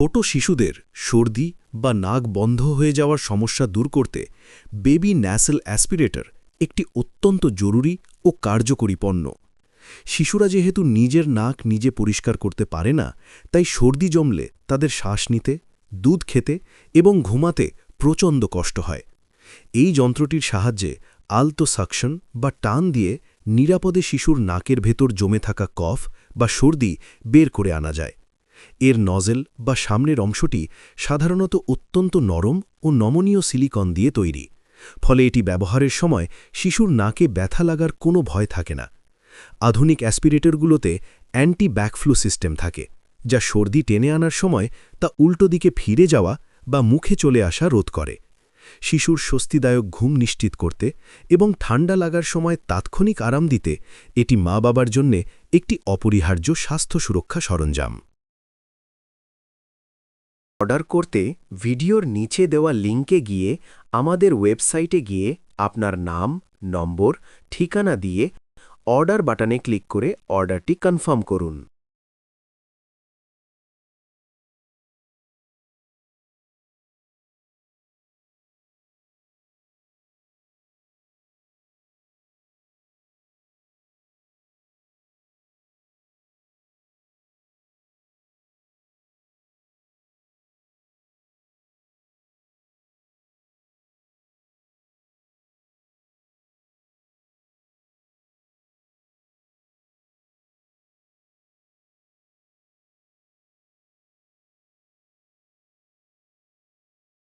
ছোট শিশুদের সর্দি বা নাক বন্ধ হয়ে যাওয়ার সমস্যা দূর করতে বেবি ন্যাসেল অ্যাসপিরেটর একটি অত্যন্ত জরুরি ও কার্যকরী পণ্য। শিশুরা যেহেতু নিজের নাক নিজে পরিষ্কার করতে পারে না, তাই সর্দি জমলে তাদের শ্বাস নিতে, দুধ খেতে এবং ঘুমাতে প্রচণ্ড কষ্ট হয়। এই যন্ত্রটির সাহায্যে আলতো সাকশন বা টান দিয়ে নিরাপদে শিশুর নাকের ভেতর জমে থাকা কফ বা সর্দি বের করে আনা যায়। এর নজেল বা সামনের অংশটি সাধারণত অত্যন্ত নরম ও নমনীয় সিলিকন দিয়ে তৈরি, ফলে এটি ব্যবহারের সময় শিশুর নাকে ব্যথা লাগার কোনো ভয় থাকে না। আধুনিক অ্যাসপিরেটরগুলোতে অ্যান্টি ব্যাকফ্লু সিস্টেম থাকে, যা সর্দি টেনে আনার সময় তা উল্টো দিকে ফিরে যাওয়া বা মুখে চলে আসা রোধ করে। শিশুর স্বস্তিদায়ক ঘুম নিশ্চিত করতে এবং ঠান্ডা লাগার সময় তাৎক্ষণিক আরাম দিতে এটি মা বাবার জন্যে একটি অপরিহার্য স্বাস্থ্য সুরক্ষা সরঞ্জাম। অর্ডার করতে ভিডিওর নিচে দেওয়া লিঙ্কে গিয়ে আমাদের ওয়েবসাইটে গিয়ে আপনার নাম, নম্বর, ঠিকানা দিয়ে অর্ডার বাটনে ক্লিক করে অর্ডারটি কনফার্ম করুন।